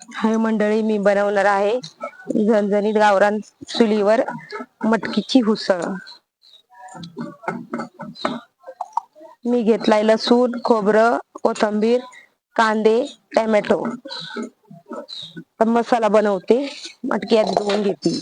हाय मंडळी मी बनवणार आहे झणझणीत गावरान चुलीवर मटकीची हुसळ मी घेतलाय लसूण खोबरं कोथंबीर कांदे टॅमॅटो. तर मसाला बनवते मटकी आधी धुवून घेते.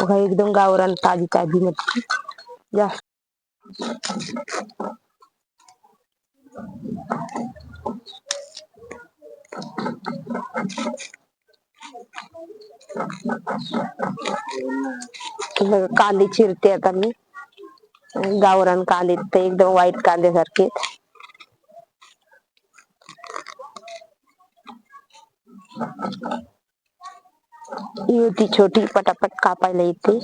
बघा एकदम गावरान ताजी ताजी मच्छी जास्त बघा, कांदे चिरते आता मी. गावरान कांदे ते एकदम वाईट कांद्यासारखे ही होती छोटी पटापट कापायला येते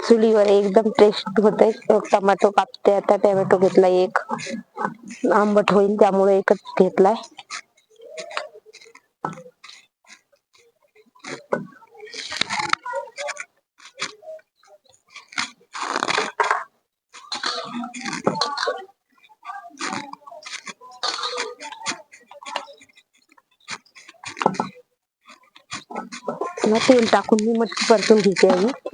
चुलीवर एकदम टेस्ट होते, टोमॅटो कापते आता टोमॅटो घेतला एक। आंबट होईल त्यामुळे एकच घेतलाय. तेल टाकून मी मटकी परतून घेते आणि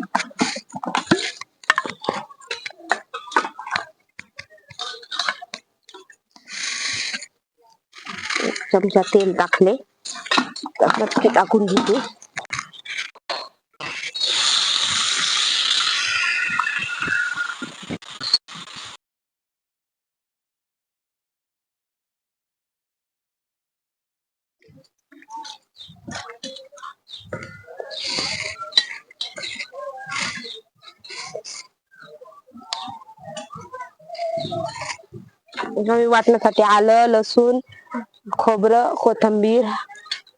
एक चमचा तेल टाकले त्यात मटकी टाकून घेते मी वाटण्यासाठी आलं लसूण खोबरं कोथंबीर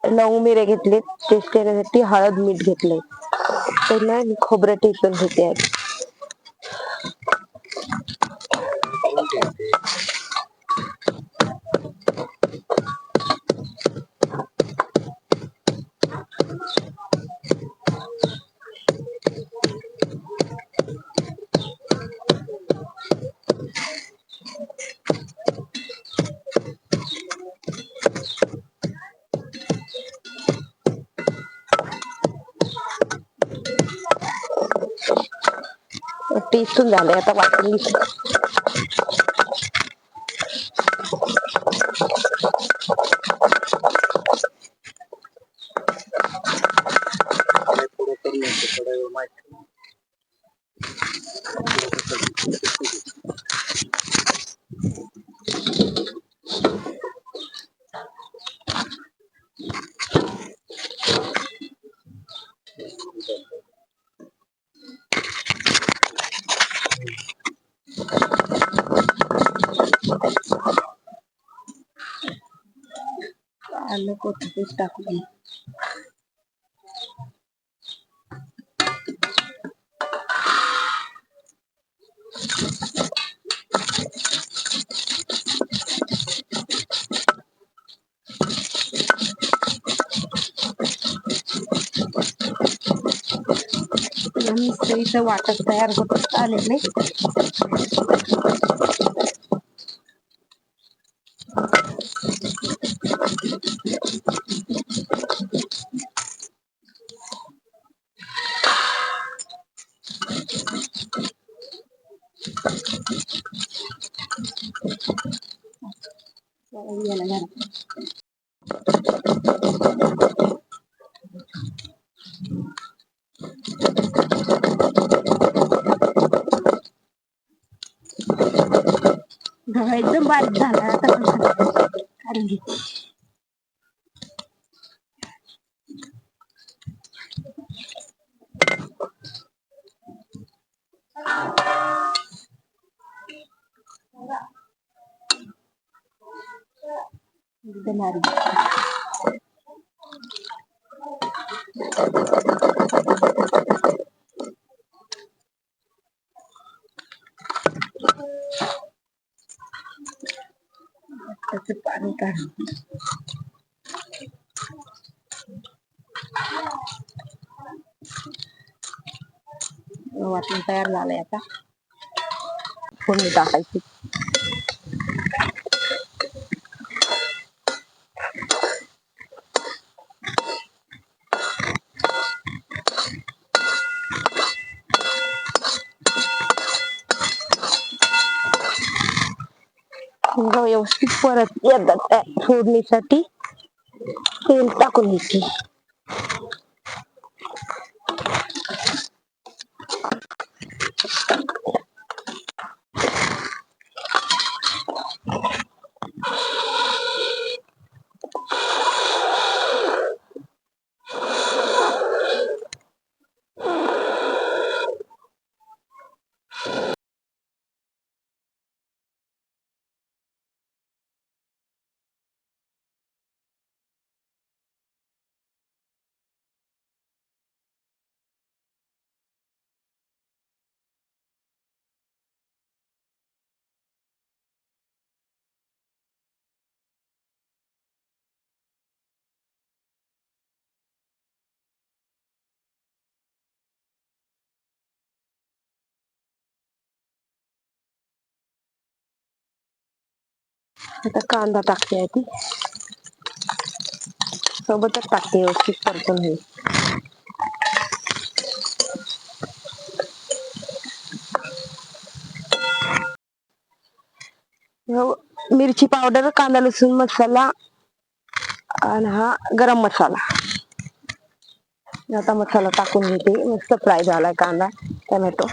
लवंग मिरे घेतले टेस्ट येण्यासाठी हळद मीठ घेतले पहिला खोबरं टेचून घेते आधी. टेचून झाले आता वाटून आलं कोथिंबीर टाकून. मिसळीचं वाटप तयार होत आलेले गव्हा एकदम बारीक झाला आता काढून त्याचं पाणी काढ वाटण तयार झालंय आता फोडणी टाकायची मग व्यवस्थित परत एकदा फोडणीसाठी तेल टाकून घेते. आता कांदा टाकते आहे ती सोबतच टाकते व्यवस्थित परतून हे हो, मिरची पावडर कांदा लसूण मसाला आणि हा गरम मसाला. आता मसाला टाकून घेते. मस्त फ्राय झालाय कांदा टोमॅटो.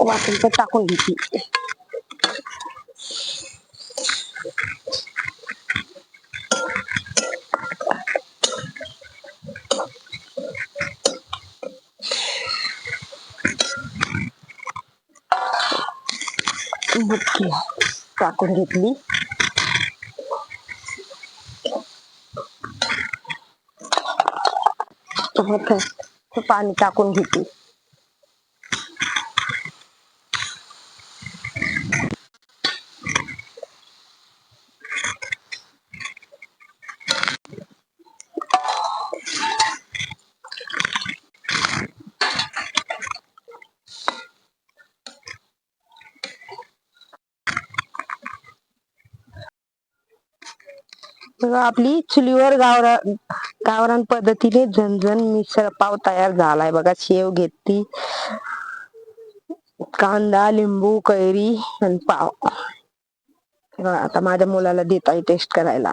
वाटून तर टाकून घेते. बुटकी टाकून घेतली मग पाणी टाकून घेते. आपली चुलीवर गावरान गावरान पद्धतीने झणझण मिसळ पाव तयार झालाय. बघा शेव घेतली. कांदा लिंबू कैरी आणि पाव. आता माझ्या मुलाला देत आहे टेस्ट करायला.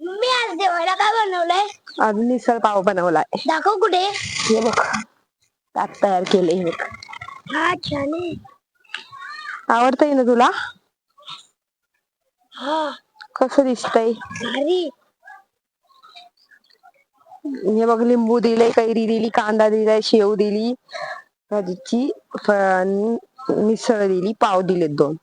मम्मी आज जेवायला काय बनवलंय? आज मिसळ पाव बनवलाय. दाखव कुठे? हे बघ. ताट तयार केले हे. हा छान आवडतंय ना तुला? हा. कसं दिसतंय? भारी. हे बघ लिंबू दिले कैरी दिली कांदा दिलाय शेव दिली भाजीची फ- मिसळ दिली पाव दिले दोन.